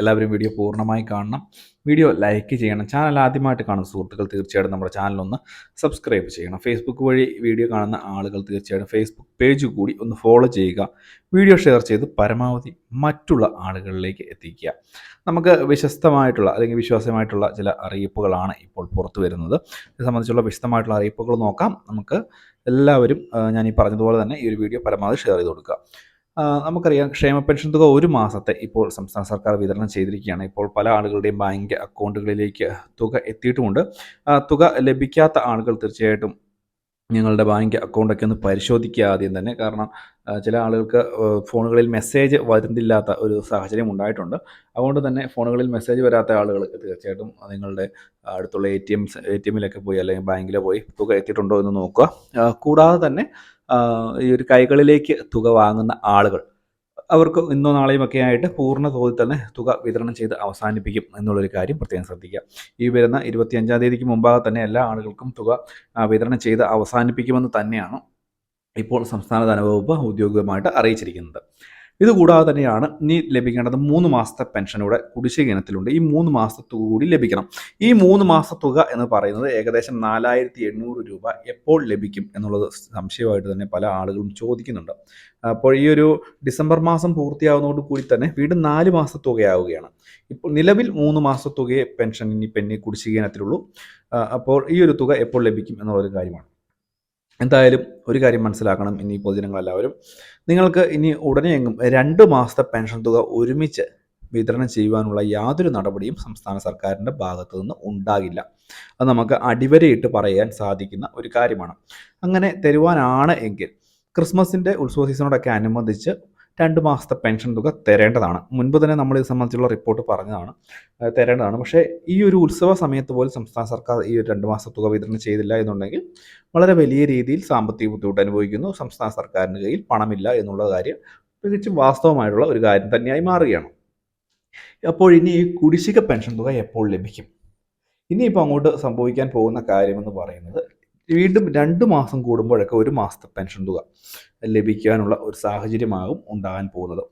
എല്ലാവരും വീഡിയോ പൂർണമായി കാണണം. വീഡിയോ ലൈക്ക് ചെയ്യണം. ചാനൽ ആദ്യമായിട്ട് കാണുന്ന സുഹൃത്തുക്കൾ തീർച്ചയായിട്ടും നമ്മുടെ ചാനലൊന്ന് സബ്സ്ക്രൈബ് ചെയ്യണം. ഫേസ്ബുക്ക് വഴി വീഡിയോ കാണുന്ന ആളുകൾ തീർച്ചയായിട്ടും ഫേസ്ബുക്ക് പേജ് കൂടി ഒന്ന് ഫോളോ ചെയ്യുക. വീഡിയോ ഷെയർ ചെയ്ത് പരമാവധി മറ്റുള്ള ആളുകളിലേക്ക് എത്തിക്കുക. നമുക്ക് വിശ്വസ്തമായിട്ടുള്ള അല്ലെങ്കിൽ വിശ്വാസമായിട്ടുള്ള ചില അറിയിപ്പുകളാണ് ഇപ്പോൾ പുറത്തു വരുന്നത്. ഇത് സംബന്ധിച്ചുള്ള വിശദമായിട്ടുള്ള അറിയിപ്പുകൾ നോക്കാം. നമുക്ക് എല്ലാവരും ഞാൻ ഈ പറഞ്ഞതുപോലെ തന്നെ ഈ ഒരു വീഡിയോ പരമാവധി ഷെയർ ചെയ്ത് കൊടുക്കുക. നമുക്കറിയാം ക്ഷേമ പെൻഷൻ തുക ഒരു മാസത്തെ ഇപ്പോൾ സംസ്ഥാന സർക്കാർ വിതരണം ചെയ്തിരിക്കുകയാണ്. ഇപ്പോൾ പല ആളുകളുടെയും ബാങ്ക് അക്കൗണ്ടുകളിലേക്ക് തുക എത്തിയിട്ടുമുണ്ട്. തുക ലഭിക്കാത്ത ആളുകൾ തീർച്ചയായിട്ടും നിങ്ങളുടെ ബാങ്ക് അക്കൗണ്ടൊക്കെ ഒന്ന് പരിശോധിക്കുക ആദ്യം തന്നെ. കാരണം ചില ആളുകൾക്ക് ഫോണുകളിൽ മെസ്സേജ് വരുന്നില്ലാത്ത ഒരു സാഹചര്യം ഉണ്ടായിട്ടുണ്ട്. അതുകൊണ്ട് തന്നെ ഫോണുകളിൽ മെസ്സേജ് വരാത്ത ആളുകൾ തീർച്ചയായിട്ടും നിങ്ങളുടെ അടുത്തുള്ള A T M A T എമ്മിലൊക്കെ പോയി അല്ലെങ്കിൽ ബാങ്കിലോ പോയി തുക എത്തിയിട്ടുണ്ടോ എന്ന് നോക്കുക. കൂടാതെ തന്നെ ഈ ഒരു കൈകളിലേക്ക് തുക വാങ്ങുന്ന ആളുകൾ. അവർക്ക് ഇന്നോ നാളെയും ഒക്കെ ആയിട്ട് പൂർണ തോതിൽ തന്നെ തുക വിതരണം ചെയ്ത് അവസാനിപ്പിക്കും എന്നുള്ളൊരു കാര്യം പ്രത്യേകം ശ്രദ്ധിക്കുക. ഈ വരുന്ന ഇരുപത്തിയഞ്ചാം തീയതിക്ക് മുമ്പാകെ തന്നെ എല്ലാ ആളുകൾക്കും തുക വിതരണം ചെയ്ത് അവസാനിപ്പിക്കുമെന്ന് തന്നെയാണ് ഇപ്പോൾ സംസ്ഥാന ധനവകുപ്പ് ഔദ്യോഗികമായിട്ട് അറിയിച്ചിരിക്കുന്നത്. ഇതുകൂടാതെ തന്നെയാണ് ഇനി ലഭിക്കേണ്ടത് മൂന്ന് മാസത്തെ പെൻഷനൂടെ കുടിശ്ശിക ഇനത്തിലുണ്ട്. ഈ മൂന്ന് മാസത്തെ തുക കൂടി ലഭിക്കണം. ഈ മൂന്ന് മാസ തുക എന്ന് പറയുന്നത് ഏകദേശം നാലായിരത്തി എണ്ണൂറ് രൂപ എപ്പോൾ ലഭിക്കും എന്നുള്ളത് സംശയമായിട്ട് തന്നെ പല ആളുകളും ചോദിക്കുന്നുണ്ട്. അപ്പോൾ ഈ ഒരു ഡിസംബർ മാസം പൂർത്തിയാവുന്നതോട് കൂടി തന്നെ വീണ്ടും നാല് മാസത്തുകയാവുകയാണ് ഇപ്പോൾ നിലവിൽ മൂന്ന് മാസത്തുകയെ തുകയെ പെൻഷൻ ഇനി പെന്നി കുടിശ്ശിക ഇനത്തിലുള്ളൂ. അപ്പോൾ ഈ ഒരു തുക എപ്പോൾ ലഭിക്കും എന്നുള്ളൊരു കാര്യമാണ്. എന്തായാലും ഒരു കാര്യം മനസ്സിലാക്കണം ഇനി പൊതുജനങ്ങളെല്ലാവരും. നിങ്ങൾക്ക് ഇനി ഉടനെയെങ്കിലും രണ്ട് മാസത്തെ പെൻഷൻ തുക ഒരുമിച്ച് വിതരണം ചെയ്യുവാനുള്ള യാതൊരു നടപടിയും സംസ്ഥാന സർക്കാരിന്റെ ഭാഗത്തു നിന്ന് ഉണ്ടാകില്ല. അത് നമുക്ക് അടിവരയിട്ട് പറയാൻ സാധിക്കുന്ന ഒരു കാര്യമാണ്. അങ്ങനെ തരുവാനാണ് എങ്കിൽ ക്രിസ്മസിന്റെ ഉത്സവ സീസണോടൊക്കെ അനുബന്ധിച്ച് രണ്ട് മാസത്തെ പെൻഷൻ തുക തരേണ്ടതാണ്. മുൻപ് തന്നെ നമ്മൾ ഇത് സംബന്ധിച്ചുള്ള റിപ്പോർട്ട് പറഞ്ഞതാണ്. തരേണ്ടതാണ്. പക്ഷേ ഈ ഒരു ഉത്സവ സമയത്ത് പോലും സംസ്ഥാന സർക്കാർ ഈ ഒരു രണ്ട് മാസത്തെ തുക വിതരണം ചെയ്തില്ല എന്നുണ്ടെങ്കിൽ വളരെ വലിയ രീതിയിൽ സാമ്പത്തിക ബുദ്ധിമുട്ട് അനുഭവിക്കുന്നു. സംസ്ഥാന സർക്കാരിന്റെ കയ്യിൽ പണമില്ല എന്നുള്ള കാര്യം തികച്ചും വാസ്തവമായിട്ടുള്ള ഒരു കാര്യം തന്നെയായി മാറുകയാണ്. അപ്പോൾ ഇനി ഈ കുടിശ്ശിക പെൻഷൻ തുക എപ്പോൾ ലഭിക്കും? ഇനിയിപ്പോൾ അങ്ങോട്ട് സംഭവിക്കാൻ പോകുന്ന കാര്യമെന്ന് പറയുന്നത് വീണ്ടും രണ്ട് മാസം കൂടുമ്പോഴൊക്കെ ഒരു മാസത്തെ പെൻഷൻ തുക ലഭിക്കാനുള്ള ഒരു സാഹചര്യമാകും ഉണ്ടാകാൻ പോകുന്നത്.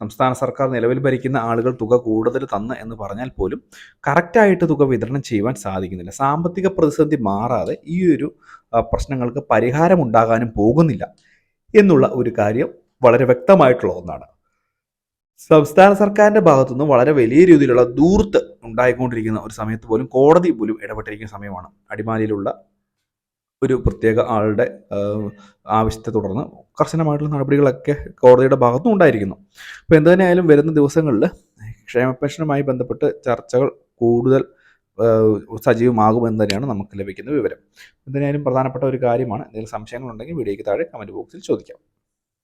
സംസ്ഥാന സർക്കാർ നിലവിൽ ഭരിക്കുന്ന ആളുകൾ തുക കൂടുതൽ തന്ന് എന്ന് പറഞ്ഞാൽ പോലും കറക്റ്റായിട്ട് തുക വിതരണം ചെയ്യുവാൻ സാധിക്കുന്നില്ല. സാമ്പത്തിക പ്രതിസന്ധി മാറാതെ ഈ ഒരു പ്രശ്നങ്ങൾക്ക് പരിഹാരം ഉണ്ടാകാനും പോകുന്നില്ല എന്നുള്ള ഒരു കാര്യം വളരെ വ്യക്തമായിട്ടുള്ള ഒന്നാണ്. സംസ്ഥാന സർക്കാരിന്റെ ഭാഗത്തുനിന്ന് വളരെ വലിയ രീതിയിലുള്ള ദൂർത്ത് ഉണ്ടായിക്കൊണ്ടിരിക്കുന്ന ഒരു സമയത്ത് പോലും കോടതി പോലും ഇടപെട്ടിരിക്കുന്ന സമയമാണ് അടിമാലിയിലുള്ള ഒരു പ്രത്യേക ആളുടെ ആവശ്യത്തെ തുടർന്ന് കർശനമായിട്ടുള്ള നടപടികളൊക്കെ കോടതിയുടെ ഭാഗത്തും ഉണ്ടായിരിക്കുന്നു. അപ്പോൾ എന്ത് തന്നെയായാലും വരുന്ന ദിവസങ്ങളിൽ ക്ഷേമ പെൻഷനുമായി ബന്ധപ്പെട്ട് ചർച്ചകൾ കൂടുതൽ സജീവമാകുമെന്ന് തന്നെയാണ് നമുക്ക് ലഭിക്കുന്ന വിവരം. എന്തായാലും പ്രധാനപ്പെട്ട ഒരു കാര്യമാണ്. എന്തെങ്കിലും സംശയങ്ങളുണ്ടെങ്കിൽ വീഡിയോയ്ക്ക് താഴെ കമന്റ് ബോക്സിൽ ചോദിക്കാം.